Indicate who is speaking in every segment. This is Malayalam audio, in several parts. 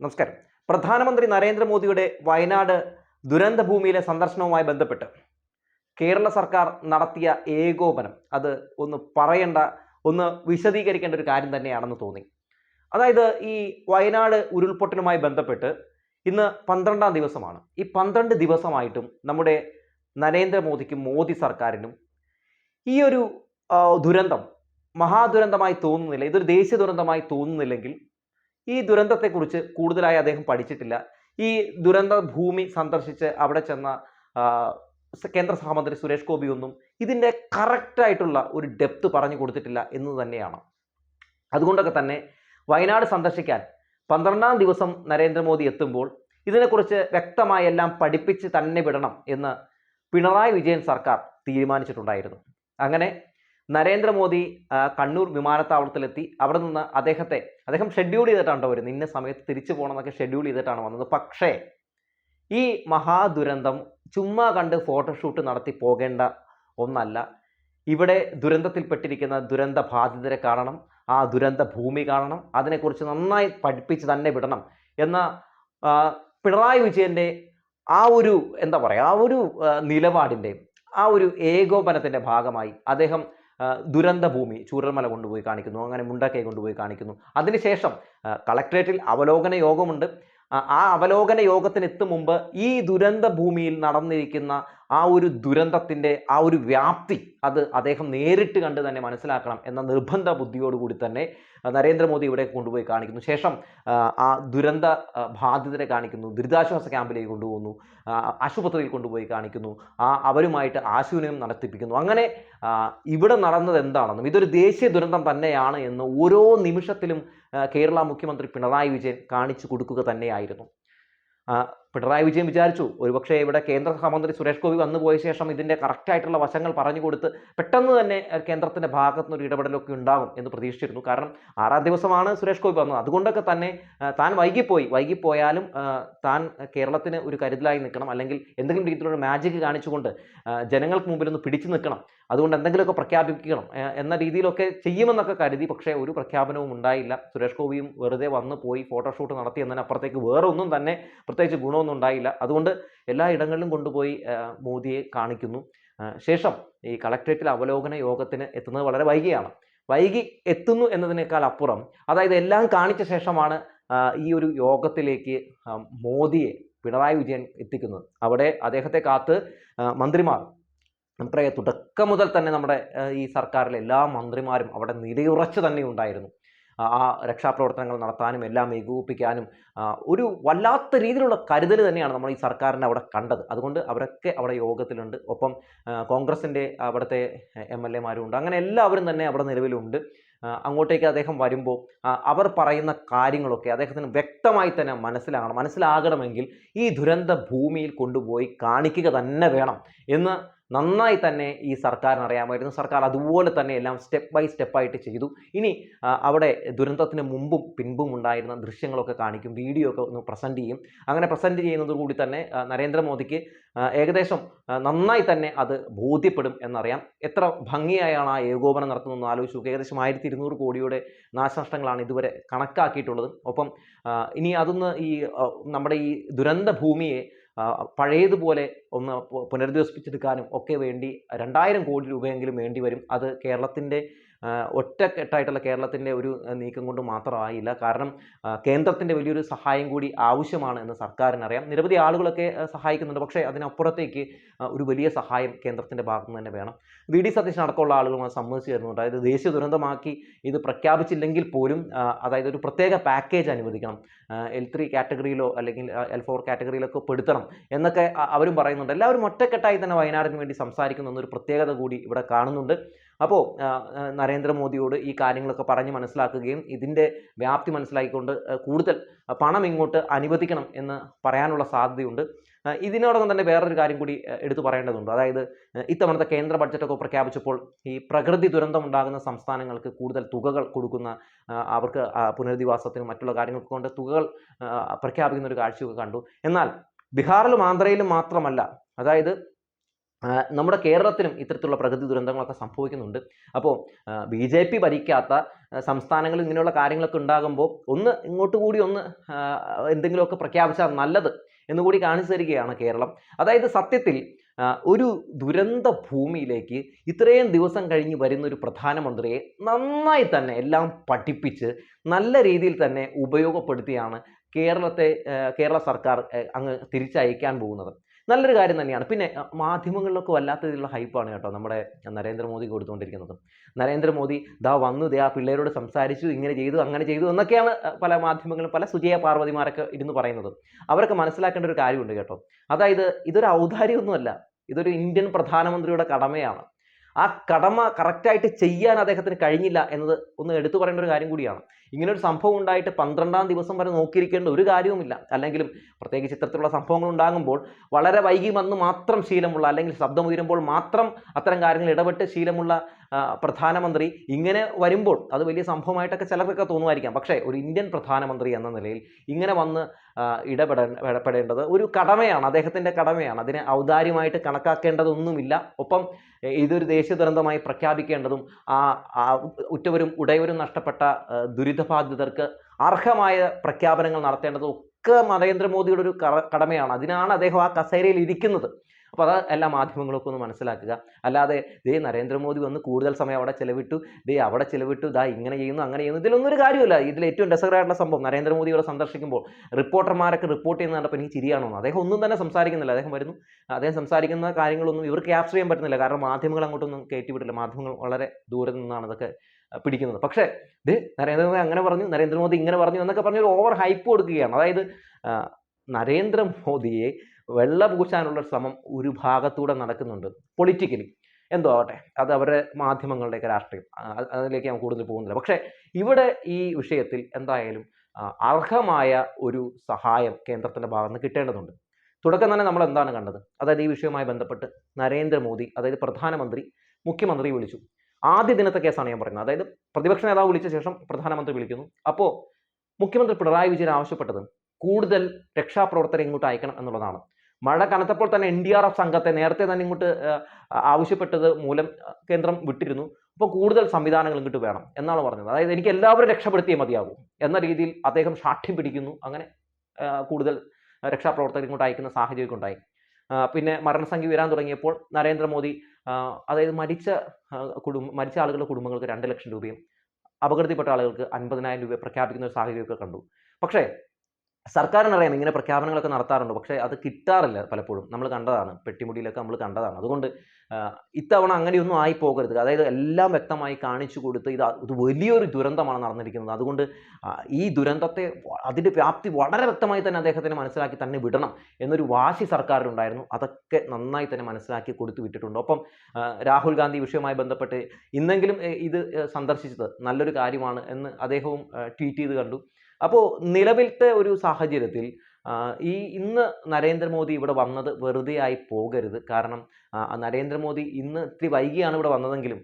Speaker 1: നമസ്കാരം. പ്രധാനമന്ത്രി നരേന്ദ്രമോദിയുടെ വയനാട് ദുരന്തഭൂമിയിലെ സന്ദർശനവുമായി ബന്ധപ്പെട്ട് കേരള സർക്കാർ നടത്തിയ ഏകോപനം അത് ഒന്ന് പറയേണ്ട ഒന്ന് വിശദീകരിക്കേണ്ട ഒരു കാര്യം തന്നെയാണെന്ന് തോന്നി. അതായത് ഈ വയനാട് ഉരുൾപൊട്ടലുമായി ബന്ധപ്പെട്ട് ഇന്ന് പന്ത്രണ്ടാം ദിവസമാണ്. ഈ പന്ത്രണ്ട് ദിവസമായിട്ടും നമ്മുടെ നരേന്ദ്രമോദിക്കും മോദി സർക്കാരിനും ഈ ഒരു ദുരന്തം മഹാദുരന്തമായി തോന്നുന്നില്ല ഇതൊരു ദേശീയ ദുരന്തമായി തോന്നുന്നില്ലെങ്കിൽ ഈ ദുരന്തത്തെക്കുറിച്ച് കൂടുതലായി അദ്ദേഹം പഠിച്ചിട്ടില്ല. ഈ ദുരന്ത ഭൂമി സന്ദർശിച്ച് അവിടെ ചെന്ന കേന്ദ്ര സഹമന്ത്രി സുരേഷ് ഗോപി ഒന്നും ഇതിന്റെ കറക്റ്റായിട്ടുള്ള ഒരു ഡെപ്ത് പറഞ്ഞു കൊടുത്തിട്ടില്ല എന്ന് തന്നെയാണ്. അതുകൊണ്ടൊക്കെ തന്നെ വയനാട് സന്ദർശിക്കാൻ പന്ത്രണ്ടാം ദിവസം നരേന്ദ്രമോദി എത്തുമ്പോൾ ഇതിനെക്കുറിച്ച് വ്യക്തമായി എല്ലാം പഠിപ്പിച്ച് തന്നെ വിടണം എന്ന് പിണറായി വിജയൻ സർക്കാർ തീരുമാനിച്ചിട്ടുണ്ടായിരുന്നു. അങ്ങനെ നരേന്ദ്രമോദി കണ്ണൂർ വിമാനത്താവളത്തിലെത്തി. അവിടെ നിന്ന് അദ്ദേഹത്തെ അദ്ദേഹം ഷെഡ്യൂൾ ചെയ്തിട്ടാണ് ട്ടോ വരുന്നത്. ഇന്ന സമയത്ത് തിരിച്ചു പോകണമെന്നൊക്കെ ഷെഡ്യൂൾ ചെയ്തിട്ടാണ് വന്നത്. പക്ഷേ ഈ മഹാദുരന്തം ചുമ്മാ കണ്ട് ഫോട്ടോഷൂട്ട് നടത്തി പോകേണ്ട ഒന്നല്ല. ഇവിടെ ദുരന്തത്തിൽപ്പെട്ടിരിക്കുന്ന ദുരന്ത ബാധിതരെ കാണണം. ആ ദുരന്ത ഭൂമി കാണണം. അതിനെക്കുറിച്ച് നന്നായി പഠിപ്പിച്ച് തന്നെ വിടണം എന്ന പിണറായി വിജയന്റെ ആ ഒരു എന്താ പറയുക ആ ഒരു നിലപാടിന്റെ ആ ഒരു ഏകോപനത്തിന്റെ ഭാഗമായി അദ്ദേഹം ദുരന്ത ഭൂമി ചൂരൽമല കൊണ്ടുപോയി കാണിക്കുന്നു അങ്ങനെ മുണ്ടക്കൈ കൊണ്ടുപോയി കാണിക്കുന്നു. അതിനുശേഷം കളക്ട്രേറ്റിൽ അവലോകന യോഗമുണ്ട്. ആ അവലോകന യോഗത്തിന് എത്തും മുമ്പ് ഈ ദുരന്ത ഭൂമിയിൽ നടന്നിരിക്കുന്ന ആ ഒരു ദുരന്തത്തിന്റെ ആ ഒരു വ്യാപ്തി അത് അദ്ദേഹം നേരിട്ട് കണ്ട് തന്നെ മനസ്സിലാക്കണം എന്ന നിർബന്ധ ബുദ്ധിയോടുകൂടി തന്നെ നരേന്ദ്രമോദി ഇവിടെ കൊണ്ടുപോയി കാണിക്കുന്നു. ശേഷം ആ, ദുരന്ത ബാധിതരെ കാണിക്കുന്നു. ദുരിതാശ്വാസ ക്യാമ്പിലേക്ക് കൊണ്ടുപോകുന്നു. ആശുപത്രിയിൽ കൊണ്ടുപോയി കാണിക്കുന്നു. ആ അവരുമായിട്ട് ആശുവിനയം നടത്തിപ്പിക്കുന്നു. അങ്ങനെ ഇവിടെ നടന്നത് എന്താണെന്നും ഇതൊരു ദേശീയ ദുരന്തം തന്നെയാണ് എന്ന് ഓരോ നിമിഷത്തിലും കേരള മുഖ്യമന്ത്രി പിണറായി വിജയൻ കാണിച്ചു കൊടുക്കുക തന്നെയായിരുന്നു. പിണറായി വിജയൻ വിചാരിച്ചു ഒരുപക്ഷെ ഇവിടെ കേന്ദ്ര സഹമന്ത്രി സുരേഷ് ഗോപി വന്നു പോയ ശേഷം ഇതിന്റെ കറക്റ്റായിട്ടുള്ള വശങ്ങൾ പറഞ്ഞു കൊടുത്ത് പെട്ടെന്ന് തന്നെ കേന്ദ്രത്തിന്റെ ഭാഗത്തു നിന്ന് ഒരു ഇടപെടലൊക്കെ ഉണ്ടാകും എന്ന് പ്രതീക്ഷിച്ചിരുന്നു. കാരണം ആറാം ദിവസമാണ് സുരേഷ് ഗോപി വന്നത്. അതുകൊണ്ടൊക്കെ തന്നെ താൻ വൈകിപ്പോയി. വൈകിപ്പോയാലും താൻ കേരളത്തിന് ഒരു കരുതലായി നിൽക്കണം. അല്ലെങ്കിൽ എന്തെങ്കിലും രീതിയിലുള്ള മാജിക് കാണിച്ചുകൊണ്ട് ജനങ്ങൾക്ക് മുമ്പിൽ ഒന്ന് പിടിച്ചു നിൽക്കണം. അതുകൊണ്ട് എന്തെങ്കിലുമൊക്കെ പ്രഖ്യാപിക്കണം എന്ന രീതിയിലൊക്കെ ചെയ്യുമെന്നൊക്കെ കരുതി. പക്ഷേ ഒരു പ്രഖ്യാപനവും ഉണ്ടായില്ല. സുരേഷ് ഗോപിയും വെറുതെ വന്ന് പോയി ഫോട്ടോഷൂട്ട് നടത്തി എന്നതിനപ്പുറത്തേക്ക് വേറെ ഒന്നും തന്നെ പ്രത്യേകിച്ച് ഗുണമൊന്നും ഉണ്ടായില്ല. അതുകൊണ്ട് എല്ലാ ഇടങ്ങളിലും കൊണ്ടുപോയി മോദിയെ കാണിക്കുന്നു. ശേഷം ഈ കളക്ട്രേറ്റിൽ അവലോകന യോഗത്തിന് എത്തുന്നത് വളരെ വൈകിയാണ്. വൈകി എത്തുന്നു എന്നതിനേക്കാൾ അപ്പുറം അതായത് എല്ലാം കാണിച്ച ശേഷമാണ് ഈ ഒരു യോഗത്തിലേക്ക് മോദിയെ പിണറായി വിജയൻ എത്തിക്കുന്നത്. അവിടെ അദ്ദേഹത്തെ കാത്ത് മന്ത്രിമാർ. നമുക്കറിയാം തുടക്കം മുതൽ തന്നെ നമ്മുടെ ഈ സർക്കാരിലെ എല്ലാ മന്ത്രിമാരും അവിടെ നിലയുറച്ച് തന്നെ ഉണ്ടായിരുന്നു. ആ രക്ഷാപ്രവർത്തനങ്ങൾ നടത്താനും എല്ലാം ഏകോപിപ്പിക്കാനും ഒരു വല്ലാത്ത രീതിയിലുള്ള കരുതൽ തന്നെയാണ് നമ്മൾ ഈ സർക്കാരിന്റെ അവിടെ കണ്ടത്. അതുകൊണ്ട് അവരൊക്കെ അവിടെ യോഗത്തിലുണ്ട്. ഒപ്പം കോൺഗ്രസിന്റെ അവിടുത്തെ എം എൽ എമാരും ഉണ്ട് അങ്ങനെ എല്ലാവരും തന്നെ അവിടെ നിലവിലുണ്ട്. അങ്ങോട്ടേക്ക് അദ്ദേഹം വരുമ്പോൾ അവർ പറയുന്ന കാര്യങ്ങളൊക്കെ അദ്ദേഹത്തിന് വ്യക്തമായി തന്നെ മനസ്സിലാകണം. മനസ്സിലാകണമെങ്കിൽ ഈ ദുരന്ത ഭൂമിയിൽ കൊണ്ടുപോയി കാണിക്കുക തന്നെ വേണം എന്ന് നന്നായി തന്നെ ഈ സർക്കാരിന് അറിയാമായിരുന്നു സർക്കാർ അതുപോലെ തന്നെ എല്ലാം സ്റ്റെപ്പ് ബൈ സ്റ്റെപ്പായിട്ട് ചെയ്തു. ഇനി അവിടെ ദുരന്തത്തിന് മുമ്പും പിൻപും ഉണ്ടായിരുന്ന ദൃശ്യങ്ങളൊക്കെ കാണിക്കും. വീഡിയോ ഒക്കെ ഒന്ന് പ്രസന്റ് ചെയ്യും. അങ്ങനെ പ്രസന്റ് ചെയ്യുന്നതോടുകൂടി തന്നെ നരേന്ദ്രമോദിക്ക് ഏകദേശം നന്നായി തന്നെ അത് ബോധ്യപ്പെടും എന്നറിയാം. എത്ര ഭംഗിയായാണ് ആ ഏകോപനം നടത്തുന്നതെന്ന് ആലോചിച്ച് നോക്കുക ഏകദേശം ആയിരത്തി ഇരുന്നൂറ് കോടിയുടെ നാശനഷ്ടങ്ങളാണ് ഇതുവരെ കണക്കാക്കിയിട്ടുള്ളത്. ഒപ്പം ഇനി അതൊന്ന് ഈ നമ്മുടെ ഈ ദുരന്ത ഭൂമിയെ പഴയതുപോലെ ഒന്ന് പുനരധിവസിപ്പിച്ചെടുക്കാനും ഒക്കെ വേണ്ടി രണ്ടായിരം കോടി രൂപയെങ്കിലും വേണ്ടി വരും. അത് കേരളത്തിന്റെ ഒറ്റക്കെട്ടായിട്ടുള്ള കേരളത്തിന്റെ ഒരു നീക്കം കൊണ്ട് മാത്രമായില്ല. കാരണം കേന്ദ്രത്തിന്റെ വലിയൊരു സഹായം കൂടി ആവശ്യമാണ് എന്ന് സർക്കാരിനറിയാം. നിരവധി ആളുകളൊക്കെ സഹായിക്കുന്നുണ്ട്. പക്ഷേ അതിനപ്പുറത്തേക്ക് ഒരു വലിയ സഹായം കേന്ദ്രത്തിന്റെ ഭാഗത്തു നിന്ന് തന്നെ വേണം. വി. ഡി. സതീശൻ അടക്കമുള്ള ആളുകളുമായി സമ്മതിച്ചു തരുന്നുണ്ട്. അതായത് ദേശീയ ദുരന്തമാക്കി ഇത് പ്രഖ്യാപിച്ചില്ലെങ്കിൽ പോലും അതായത് ഒരു പ്രത്യേക പാക്കേജ് അനുവദിക്കണം. എൽ ത്രീ കാറ്റഗറിയിലോ അല്ലെങ്കിൽ എൽ ഫോർ കാറ്റഗറിയിലൊക്കെ പെടുത്തണം എന്നൊക്കെ അവരും പറയുന്നുണ്ട്. എല്ലാവരും ഒറ്റക്കെട്ടായി തന്നെ വയനാടിന് വേണ്ടി സംസാരിക്കുന്നു എന്നൊരു പ്രത്യേകത കൂടി ഇവിടെ കാണുന്നുണ്ട്. അപ്പോൾ നരേന്ദ്രമോദിയോട് ഈ കാര്യങ്ങളൊക്കെ പറഞ്ഞ് മനസ്സിലാക്കുകയും ഇതിന്റെ വ്യാപ്തി മനസ്സിലാക്കിക്കൊണ്ട് കൂടുതൽ പണം ഇങ്ങോട്ട് അനുവദിക്കണം എന്ന് പറയാനുള്ള സാധ്യതയുണ്ട്. ഇതിനോടൊപ്പം തന്നെ വേറൊരു കാര്യം കൂടി എടുത്തു പറയേണ്ടതുണ്ട്. അതായത് ഇത്തവണത്തെ കേന്ദ്ര ബഡ്ജറ്റൊക്കെ പ്രഖ്യാപിച്ചപ്പോൾ ഈ പ്രകൃതി ദുരന്തം ഉണ്ടാകുന്ന സംസ്ഥാനങ്ങൾക്ക് കൂടുതൽ തുകകൾ കൊടുക്കുന്ന അവർക്ക് പുനരധിവാസത്തിനും മറ്റുള്ള കാര്യങ്ങൾക്ക് കൊണ്ട് തുകകൾ പ്രഖ്യാപിക്കുന്ന ഒരു കാഴ്ചയൊക്കെ കണ്ടു. എന്നാൽ ബീഹാറിലും ആന്ധ്രയിലും മാത്രമല്ല അതായത് നമ്മുടെ കേരളത്തിലും ഇത്തരത്തിലുള്ള പ്രകൃതി ദുരന്തങ്ങളൊക്കെ സംഭവിക്കുന്നുണ്ട്. അപ്പോൾ ബി ജെ പി ഭരിക്കാത്ത സംസ്ഥാനങ്ങളിൽ ഇങ്ങനെയുള്ള കാര്യങ്ങളൊക്കെ ഉണ്ടാകുമ്പോൾ ഒന്ന് ഇങ്ങോട്ട് കൂടി ഒന്ന് എന്തെങ്കിലുമൊക്കെ പ്രഖ്യാപിച്ചാൽ നല്ലത് എന്നുകൂടി കാണിച്ചു തരികയാണ് കേരളം. അതായത് സത്യത്തിൽ ഒരു ദുരന്ത ഭൂമിയിലേക്ക് ഇത്രയും ദിവസം കഴിഞ്ഞ് വരുന്ന ഒരു പ്രധാനമന്ത്രിയെ നന്നായി തന്നെ എല്ലാം പഠിപ്പിച്ച് നല്ല രീതിയിൽ തന്നെ ഉപയോഗപ്പെടുത്തിയാണ് കേരളത്തെ കേരള സർക്കാർ അങ്ങ് തിരിച്ചയക്കാൻ പോകുന്നത്. നല്ലൊരു കാര്യം തന്നെയാണ്. പിന്നെ മാധ്യമങ്ങളിലൊക്കെ വല്ലാത്ത രീതിയിലുള്ള ഹൈപ്പാണ് കേട്ടോ നമ്മുടെ നരേന്ദ്രമോദി കൊടുത്തുകൊണ്ടിരിക്കുന്നത്. നരേന്ദ്രമോദി ദാ വന്നു ദേ ആ പിള്ളേരോട് സംസാരിച്ചു ഇങ്ങനെ ചെയ്തു അങ്ങനെ ചെയ്തു എന്നൊക്കെയാണ് പല മാധ്യമങ്ങളും പല സുജയ പാർവതിമാരൊക്കെ ഇരുന്ന് പറയുന്നത്. അവരൊക്കെ മനസ്സിലാക്കേണ്ട ഒരു കാര്യമുണ്ട് കേട്ടോ. അതായത് ഇതൊരു ഔദാര്യമൊന്നുമല്ല. ഇതൊരു ഇന്ത്യൻ പ്രധാനമന്ത്രിയുടെ കടമയാണ്. ആ കടമ കറക്റ്റായിട്ട് ചെയ്യാൻ അദ്ദേഹത്തിന് കഴിഞ്ഞില്ല എന്നത് ഒന്ന് എടുത്തു പറയേണ്ട ഒരു കാര്യം കൂടിയാണ്. ഇങ്ങനെ ഒരു സംഭവം ഉണ്ടായിട്ട് പന്ത്രണ്ടാം ദിവസം വരെ നോക്കിയിരിക്കേണ്ട ഒരു കാര്യവുമില്ല. അല്ലെങ്കിലും പ്രത്യേകിച്ച് ഇത്തരത്തിലുള്ള സംഭവങ്ങൾ ഉണ്ടാകുമ്പോൾ വളരെ വൈകി വന്ന് മാത്രം ശീലമുള്ള അല്ലെങ്കിൽ ശബ്ദം ഉയരുമ്പോൾ മാത്രം അത്തരം കാര്യങ്ങൾ ഇടപെട്ട് ശീലമുള്ള പ്രധാനമന്ത്രി ഇങ്ങനെ വരുമ്പോൾ അത് വലിയ സംഭവമായിട്ടൊക്കെ ചിലർക്കൊക്കെ തോന്നുമായിരിക്കാം. പക്ഷേ ഒരു ഇന്ത്യൻ പ്രധാനമന്ത്രി എന്ന നിലയിൽ ഇങ്ങനെ വന്ന് ഇടപെടപ്പെടേണ്ടത് ഒരു കടമയാണ്. അദ്ദേഹത്തിന്റെ കടമയാണ്. അതിനെ ഔദാര്യമായിട്ട് കണക്കാക്കേണ്ടതൊന്നുമില്ല. ഒപ്പം ഇതൊരു ദേശീയ ദുരന്തമായി പ്രഖ്യാപിക്കേണ്ടതും ആ ഉറ്റവരും ഉടയവരും നഷ്ടപ്പെട്ട ആ, ദുരിതബാധിതർക്ക് അർഹമായ പ്രഖ്യാപനങ്ങൾ നടത്തേണ്ടതും ഒക്കെ നരേന്ദ്രമോദിയുടെ ഒരു കടമയാണ്. അതിനാണ് അദ്ദേഹം ആ കസേരയിൽ ഇരിക്കുന്നത്. അപ്പോൾ അത് എല്ലാ മാധ്യമങ്ങളൊക്കെ ഒന്ന് മനസ്സിലാക്കുക. അല്ലാതെ ദേ നരേന്ദ്രമോദി വന്ന് കൂടുതൽ സമയം അവിടെ ചെലവിട്ടു. ദേ അവിടെ ചെലവിട്ടു. ദാ ഇങ്ങനെ ചെയ്യുന്നു അങ്ങനെ ചെയ്യുന്നു. ഇതിലൊന്നും ഒരു കാര്യമില്ല ഇതിൽ ഏറ്റവും രസകരമായിട്ടുള്ള സംഭവം നരേന്ദ്രമോദി ഇവിടെ സന്ദർശിക്കുമ്പോൾ റിപ്പോർട്ടർമാരൊക്കെ റിപ്പോർട്ട് ചെയ്യുന്ന കണ്ടപ്പോൾ എനിക്ക് ചിരിയാണോ അദ്ദേഹം ഒന്നും തന്നെ സംസാരിക്കുന്നില്ല. അദ്ദേഹം വരുന്നു. അദ്ദേഹം സംസാരിക്കുന്ന കാര്യങ്ങളൊന്നും ഇവർക്ക് ക്യാപ്ചർ ചെയ്യാൻ പറ്റുന്നില്ല. കാരണം മാധ്യമങ്ങൾ അങ്ങോട്ടൊന്നും കയറ്റി വിട്ടില്ല മാധ്യമങ്ങൾ വളരെ ദൂരെ നിന്നാണ് ഇതൊക്കെ പിടിക്കുന്നത്. പക്ഷേ ഇത് നരേന്ദ്രമോദി അങ്ങനെ പറഞ്ഞു നരേന്ദ്രമോദി ഇങ്ങനെ പറഞ്ഞു എന്നൊക്കെ പറഞ്ഞ് ഒരു ഓവർ ഹൈപ്പ് കൊടുക്കുകയാണ്. അതായത് നരേന്ദ്രമോദിയെ വെള്ള പൂശാനുള്ള ശ്രമം ഒരു ഭാഗത്തൂടെ നടക്കുന്നുണ്ട് പൊളിറ്റിക്കലി എന്തോ ആവട്ടെ അത് അവരുടെ മാധ്യമങ്ങളുടെയൊക്കെ രാഷ്ട്രീയം. അതിലേക്ക് ഞാൻ കൂടുതൽ പോകുന്നില്ല. പക്ഷേ ഇവിടെ ഈ വിഷയത്തിൽ എന്തായാലും അർഹമായ ഒരു സഹായം കേന്ദ്രത്തിന്റെ ഭാഗത്ത് നിന്ന് കിട്ടേണ്ടതുണ്ട്. തുടക്കം തന്നെ നമ്മൾ എന്താണ് കണ്ടത്? അതായത് ഈ വിഷയവുമായി ബന്ധപ്പെട്ട് നരേന്ദ്രമോദി അതായത് പ്രധാനമന്ത്രി മുഖ്യമന്ത്രി വിളിച്ചു. ആദ്യ ദിനത്തെ കേസാണ് ഞാൻ പറയുന്നത്. അതായത് പ്രതിപക്ഷ നേതാവ് വിളിച്ച ശേഷം പ്രധാനമന്ത്രി വിളിക്കുന്നു. അപ്പോൾ മുഖ്യമന്ത്രി പിണറായി വിജയൻ ആവശ്യപ്പെട്ടത് കൂടുതൽ രക്ഷാപ്രവർത്തനം ഇങ്ങോട്ട് അയക്കണം എന്നുള്ളതാണ്. മഴ കനത്തപ്പോൾ തന്നെ എൻ ഡി ആർ എഫ് സംഘത്തെ നേരത്തെ തന്നെ ഇങ്ങോട്ട് ആവശ്യപ്പെട്ടത് മൂലം കേന്ദ്രം വിട്ടിരുന്നു. അപ്പോൾ കൂടുതൽ സംവിധാനങ്ങൾ ഇങ്ങോട്ട് വേണം എന്നാണ് പറഞ്ഞത്. അതായത് എനിക്ക് എല്ലാവരും രക്ഷപ്പെടുത്തിയേ മതിയാകും എന്ന രീതിയിൽ അദ്ദേഹം ശാഠ്യം പിടിക്കുന്നു. അങ്ങനെ കൂടുതൽ രക്ഷാപ്രവർത്തകർ ഇങ്ങോട്ട് അയക്കുന്ന സാഹചര്യം ഉണ്ടായി. പിന്നെ മരണസംഖ്യ ഉയരാൻ തുടങ്ങിയപ്പോൾ നരേന്ദ്രമോദി അതായത് മരിച്ച കുടുംബ മരിച്ച ആളുകളുടെ കുടുംബങ്ങൾക്ക് രണ്ട് ലക്ഷം രൂപയും അപകടത്തിൽപ്പെട്ട ആളുകൾക്ക് അൻപതിനായിരം രൂപ പ്രഖ്യാപിക്കുന്ന ഒരു സാഹചര്യമൊക്കെ കണ്ടു. പക്ഷേ സർക്കാരിനറിയാം ഇങ്ങനെ പ്രഖ്യാപനങ്ങളൊക്കെ നടത്താറുണ്ട്. പക്ഷേ അത് കിട്ടാറില്ല പലപ്പോഴും. നമ്മൾ കണ്ടതാണ്. പെട്ടിമുടിയിലൊക്കെ നമ്മൾ കണ്ടതാണ്. അതുകൊണ്ട് ഇത്തവണ അങ്ങനെയൊന്നും ആയി പോകരുത് അതായത് എല്ലാം വ്യക്തമായി കാണിച്ചു കൊടുത്ത് ഇത് ഇത് വലിയൊരു ദുരന്തമാണ് നടന്നിരിക്കുന്നത്. അതുകൊണ്ട് ഈ ദുരന്തത്തെ അതിന്റെ വ്യാപ്തി വളരെ വ്യക്തമായി തന്നെ അദ്ദേഹത്തിന് മനസ്സിലാക്കി തന്നെ വിടണം എന്നൊരു വാശി സർക്കാരിനുണ്ടായിരുന്നു. അതൊക്കെ നന്നായി തന്നെ മനസ്സിലാക്കി കൊടുത്തു വിട്ടിട്ടുണ്ട്. ഒപ്പം രാഹുൽ ഗാന്ധി വിഷയവുമായി ബന്ധപ്പെട്ട് ഇന്നെങ്കിലും ഇത് സന്ദർശിച്ചത് നല്ലൊരു കാര്യമാണ് എന്ന് അദ്ദേഹവും ട്വീറ്റ് ചെയ്ത് കണ്ടു. അപ്പോൾ നിലവിലത്തെ ഒരു സാഹചര്യത്തിൽ ഈ ഇന്ന് നരേന്ദ്രമോദി ഇവിടെ വന്നത് വെറുതെ ആയി പോകരുത്. കാരണം നരേന്ദ്രമോദി ഇന്ന് ഇത്തിരി വൈകിയാണ് ഇവിടെ വന്നതെങ്കിലും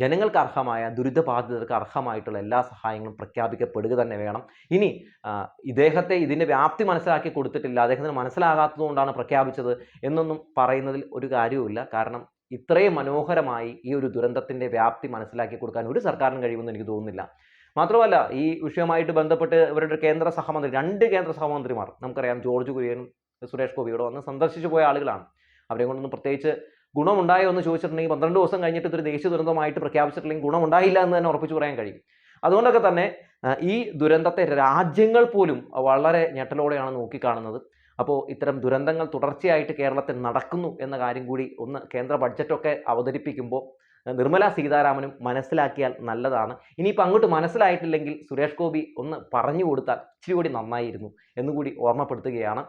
Speaker 1: ജനങ്ങൾക്ക് അർഹമായ ദുരിതബാധിതർക്ക് അർഹമായിട്ടുള്ള എല്ലാ സഹായങ്ങളും പ്രഖ്യാപിക്കപ്പെടുക തന്നെ വേണം. ഇനി ഇദ്ദേഹത്തെ ഇതിന്റെ വ്യാപ്തി മനസ്സിലാക്കി കൊടുത്തിട്ടില്ല. അദ്ദേഹത്തിന് മനസ്സിലാകാത്തതുകൊണ്ടാണ് പ്രഖ്യാപിച്ചത് എന്നൊന്നും പറയുന്നതിൽ ഒരു കാര്യവുമില്ല. കാരണം ഇത്രയും മനോഹരമായി ഈ ഒരു ദുരന്തത്തിന്റെ വ്യാപ്തി മനസ്സിലാക്കി കൊടുക്കാൻ ഒരു സർക്കാരിനും കഴിയുമെന്ന് എനിക്ക് തോന്നുന്നില്ല. മാത്രമല്ല ഈ വിഷയവുമായിട്ട് ബന്ധപ്പെട്ട് ഇവരുടെ കേന്ദ്ര സഹമന്ത്രി രണ്ട് കേന്ദ്ര സഹമന്ത്രിമാർ നമുക്കറിയാം ജോർജ് കുര്യനും സുരേഷ് ഗോപി ഇവിടെ വന്ന് സന്ദർശിച്ചു പോയ ആളുകളാണ്. അവരെ കൊണ്ടൊന്നും പ്രത്യേകിച്ച് ഗുണമുണ്ടായോ എന്ന് ചോദിച്ചിട്ടുണ്ടെങ്കിൽ പന്ത്രണ്ട് ദിവസം കഴിഞ്ഞിട്ട് ഇതൊരു ദേശീയ ദുരന്തമായിട്ട് പ്രഖ്യാപിച്ചിട്ടില്ലെങ്കിൽ ഗുണമുണ്ടായില്ല എന്ന് തന്നെ ഉറപ്പിച്ചു പറയാൻ കഴിയും. അതുകൊണ്ടൊക്കെ തന്നെ ഈ ദുരന്തത്തെ രാജ്യങ്ങൾ പോലും വളരെ ഞെട്ടലോടെയാണ് നോക്കിക്കാണുന്നത്. അപ്പോൾ ഇത്തരം ദുരന്തങ്ങൾ തുടർച്ചയായിട്ട് കേരളത്തിൽ നടക്കുന്നു എന്ന കാര്യം കൂടി ഒന്ന് കേന്ദ്ര ബഡ്ജറ്റൊക്കെ അവതരിപ്പിക്കുമ്പോൾ നിർമ്മല സീതാരാമനും മനസ്സിലാക്കിയാൽ നല്ലതാണ്. ഇനിയിപ്പോൾ അങ്ങോട്ട് മനസ്സിലായിട്ടില്ലെങ്കിൽ സുരേഷ് ഗോപി ഒന്ന് പറഞ്ഞു കൊടുത്താൽ ഇച്ചിരി കൂടി നന്നായിരുന്നു എന്നുകൂടി ഓർമ്മപ്പെടുത്തുകയാണ്.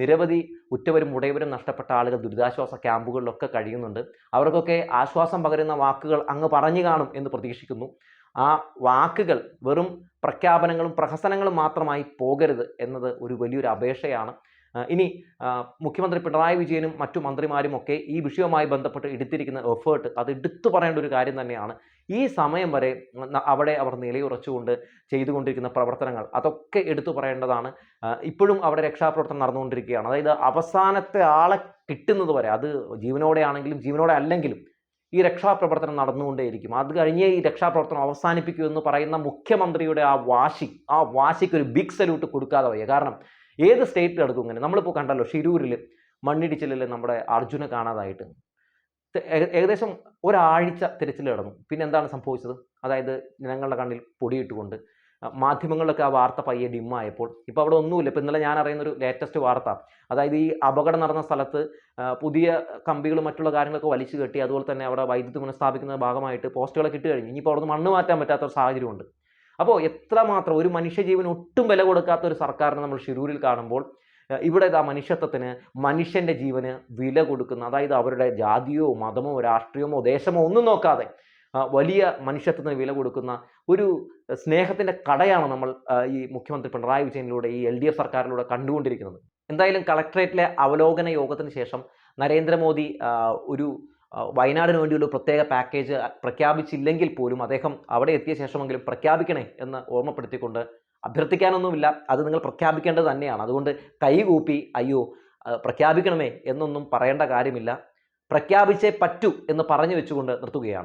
Speaker 1: നിരവധി ഉറ്റവരും ഉടയവരും നഷ്ടപ്പെട്ട ആളുകൾ ദുരിതാശ്വാസ ക്യാമ്പുകളിലൊക്കെ കഴിയുന്നുണ്ട്. അവർക്കൊക്കെ ആശ്വാസം പകരുന്ന വാക്കുകൾ അങ്ങ് പറഞ്ഞു കാണും എന്ന് പ്രതീക്ഷിക്കുന്നു. ആ വാക്കുകൾ വെറും പ്രഖ്യാപനങ്ങളും പ്രഹസനങ്ങളും മാത്രമായി പോകരുത് എന്നത് ഒരു വലിയൊരു അപേക്ഷയാണ്. ഇനി മുഖ്യമന്ത്രി പിണറായി വിജയനും മറ്റു മന്ത്രിമാരും ഒക്കെ ഈ വിഷയവുമായി ബന്ധപ്പെട്ട് എടുത്തിരിക്കുന്ന എഫേർട്ട് അത് എടുത്തു പറയേണ്ട ഒരു കാര്യം തന്നെയാണ്. ഈ സമയം വരെ അവിടെ അവർ നിലയുറച്ചുകൊണ്ട് ചെയ്തുകൊണ്ടിരിക്കുന്ന പ്രവർത്തനങ്ങൾ അതൊക്കെ എടുത്തു പറയേണ്ടതാണ്. ഇപ്പോഴും അവിടെ രക്ഷാപ്രവർത്തനം നടന്നുകൊണ്ടിരിക്കുകയാണ്. അതായത് അവസാനത്തെ ആളെ കിട്ടുന്നത് വരെ അത് ജീവനോടെ ആണെങ്കിലും ജീവനോടെ അല്ലെങ്കിലും ഈ രക്ഷാപ്രവർത്തനം നടന്നുകൊണ്ടേയിരിക്കും. അത് കഴിഞ്ഞേ ഈ രക്ഷാപ്രവർത്തനം അവസാനിപ്പിക്കൂ എന്ന് പറയുന്ന മുഖ്യമന്ത്രിയുടെ ആ വാശി ആ വാശിക്ക് ഒരു ബിഗ് സല്യൂട്ട് കൊടുക്കാതെ വയ്യ. കാരണം ഏത് സ്റ്റേറ്റ് കിടക്കും ഇങ്ങനെ? നമ്മളിപ്പോൾ കണ്ടല്ലോ ഷിരൂരിൽ മണ്ണിടിച്ചിലിൽ നമ്മുടെ അർജുന കാണാതായിട്ട്. ഏകദേശം ഒരാഴ്ച തിരച്ചിൽ കിടന്നു പിന്നെ എന്താണ് സംഭവിച്ചത്? അതായത് ജനങ്ങളുടെ കണ്ണിൽ പൊടിയിട്ടുകൊണ്ട് മാധ്യമങ്ങളിലൊക്കെ ആ വാർത്ത പയ്യെ ഡിമ്മായപ്പോൾ ഇപ്പോൾ അവിടെ ഒന്നുമില്ല. ഇപ്പോൾ ഇന്നലെ ഞാൻ അറിയുന്ന ഒരു ലേറ്റസ്റ്റ് വാർത്ത. അതായത് ഈ അപകടം നടന്ന സ്ഥലത്ത് പുതിയ കമ്പികളും മറ്റുള്ള കാര്യങ്ങളൊക്കെ വലിച്ചു കെട്ടി അതുപോലെ തന്നെ അവിടെ വൈദ്യുതി പുനഃസ്ഥാപിക്കുന്ന ഭാഗമായിട്ട് പോസ്റ്റുകളൊക്കെ ഇട്ട് കഴിഞ്ഞു. ഇനിയിപ്പോൾ അവിടെ മണ്ണ് മാറ്റാൻ പറ്റാത്ത ഒരു സാഹചര്യമുണ്ട്. അപ്പോൾ എത്രമാത്രം ഒരു മനുഷ്യജീവന് ഒട്ടും വില കൊടുക്കാത്ത ഒരു സർക്കാരിനെ നമ്മൾ ഷിരൂരിൽ കാണുമ്പോൾ ഇവിടെ ഇതാ മനുഷ്യത്വത്തിന് മനുഷ്യന്റെ ജീവന് വില കൊടുക്കുന്ന അതായത് അവരുടെ ജാതിയോ മതമോ രാഷ്ട്രീയമോ ദേശമോ ഒന്നും നോക്കാതെ വലിയ മനുഷ്യത്വത്തിന് വില കൊടുക്കുന്ന ഒരു സ്നേഹത്തിന്റെ കടയാണ് നമ്മൾ ഈ മുഖ്യമന്ത്രി പിണറായി വിജയനിലൂടെ ഈ എൽ ഡി എഫ് സർക്കാരിലൂടെ കണ്ടുകൊണ്ടിരിക്കുന്നത്. എന്തായാലും കളക്ട്രേറ്റിലെ അവലോകന യോഗത്തിന് ശേഷം നരേന്ദ്രമോദി ആ, ഒരു ആ, വയനാടിന് വേണ്ടിയുള്ള പ്രത്യേക പാക്കേജ് പ്രഖ്യാപിച്ചില്ലെങ്കിൽ പോലും അദ്ദേഹം അവിടെ എത്തിയ ശേഷമെങ്കിലും പ്രഖ്യാപിക്കണേ എന്ന് ഓർമ്മപ്പെടുത്തിക്കൊണ്ട് അഭ്യർത്ഥിക്കാനൊന്നുമില്ല. അത് നിങ്ങൾ പ്രഖ്യാപിക്കേണ്ടത് തന്നെയാണ്. അതുകൊണ്ട് കൈകൂപ്പി അയ്യോ പ്രഖ്യാപിക്കണമേ എന്നൊന്നും പറയേണ്ട കാര്യമില്ല. പ്രഖ്യാപിച്ചേ പറ്റൂ എന്ന് പറഞ്ഞു വെച്ചുകൊണ്ട് നിർത്തുകയാണ്.